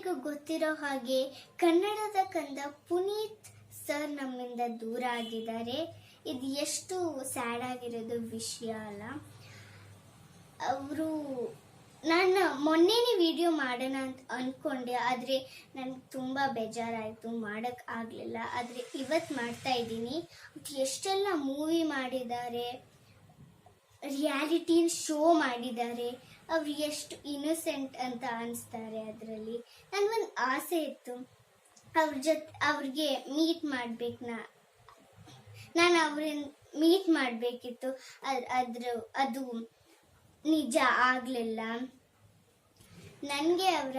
ನಿಮ್ಮೆಲ್ಲರಿಗೂ ಗೊತ್ತಿರೋ ಹಾಗೆ ಕನ್ನಡದ ಕಂದ ಪುನೀತ್ ಸರ್ ನಮ್ಮಿಂದ ದೂರ ಆಗಿದ್ದಾರೆ. ಇದು ಎಷ್ಟು ಸ್ಯಾಡ್ ಆಗಿರೋದು ವಿಷಯ ಅಲ್ಲ. ಅವರು ನಾನು ಮೊನ್ನೆನೇ ವಿಡಿಯೋ ಮಾಡೋಣ ಅಂತ ಅಂದ್ಕೊಂಡೆ ಆದರೆ ನನಗೆ ತುಂಬ ಬೇಜಾರಾಯಿತು ಮಾಡೋಕ್ಕೆ ಆಗಲಿಲ್ಲ. ಆದರೆ ಇವತ್ತು ಮಾಡ್ತಾ ಇದ್ದೀನಿ. ಎಷ್ಟೆಲ್ಲ ಮೂವಿ ಮಾಡಿದ್ದಾರೆ, ರಿಯಾಲಿಟಿ ಶೋ ಮಾಡಿದ್ದಾರೆ. ಅವ್ರು ಎಷ್ಟು ಇನ್ನೊಸೆಂಟ್ ಅಂತ ಅನಿಸ್ತಾರೆ ಅದರಲ್ಲಿ. ನನಗೊಂದು ಆಸೆ ಇತ್ತು. ಅವ್ರ ಜೊತೆ, ಅವ್ರಿಗೆ ಮೀಟ್ ಮಾಡ್ಬೇಕು ನಾ ನಾನು ಅವ್ರನ್ನ ಮೀಟ್ ಮಾಡಬೇಕಿತ್ತು. ಅದ್ರ, ಅದು ನಿಜ ಆಗಲಿಲ್ಲ. ನನಗೆ ಅವರ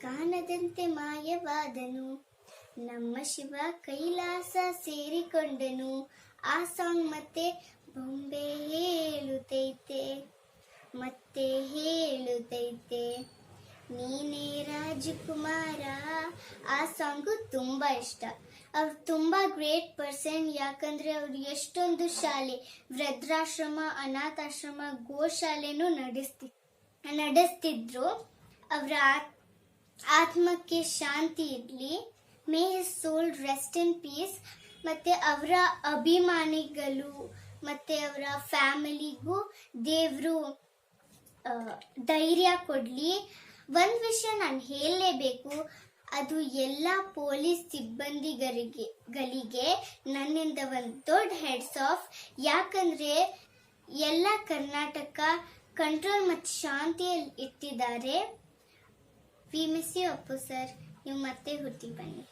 ಕಾಣದಂತೆ ಮಾಯವಾದನು. ನಮ್ಮ ಶಿವ ಕೈಲಾಸ ಸೇರಿಕೊಂಡನು. ಆ ಸಾಂಗ್ ಮತ್ತೆ ಬೊಂಬೆ ಮತ್ತೆ ಹೇಳುತ್ತೈತೆ ನೀನೇ ರಾಜಕುಮಾರ. ಆ ಸಾಂಗು ತುಂಬ ಇಷ್ಟ. ಅವ್ರು ತುಂಬ ಗ್ರೇಟ್ ಪರ್ಸನ್, ಯಾಕಂದ್ರೆ ಅವ್ರು ಎಷ್ಟೊಂದು ಶಾಲೆ, ವೃದ್ಧಾಶ್ರಮ, ಅನಾಥಾಶ್ರಮ, ಗೋಶಾಲೆನೂ ನಡೆಸ್ತಿ, ನಡೆಸ್ತಿದ್ರು. ಅವರ ಆತ್ಮಕ್ಕೆ ಶಾಂತಿ ಇರಲಿ. May soul rest in peace. ಮತ್ತೆ ಅವರ ಅಭಿಮಾನಿಗಳು, ಮತ್ತೆ ಅವರ ಫ್ಯಾಮಿಲಿಗೂ ದೇವರು ಧೈರ್ಯ ಕೊಡಲಿ. ಒಂದು ವಿಷಯ ನಾನು ಹೇಳಲೇಬೇಕು. ಅದು ಎಲ್ಲ ಪೊಲೀಸ್ ಸಿಬ್ಬಂದಿಗರಿಗೆ, ಗಳಿಗೆ ನನ್ನಿಂದ ಒಂದು ದೊಡ್ಡ ಹೆಡ್ಸ್ ಆಫ್ ಯಾಕಂದರೆ ಎಲ್ಲ ಕರ್ನಾಟಕ ಕಂಟ್ರೋಲ್ ಮತ್ತು ಶಾಂತಿಯಲ್ಲಿ ಇಟ್ಟಿದ್ದಾರೆ. We miss you Appu sir ನೀವು ಮತ್ತೆ ಹುಟ್ಟಿ ಬನ್ನಿ.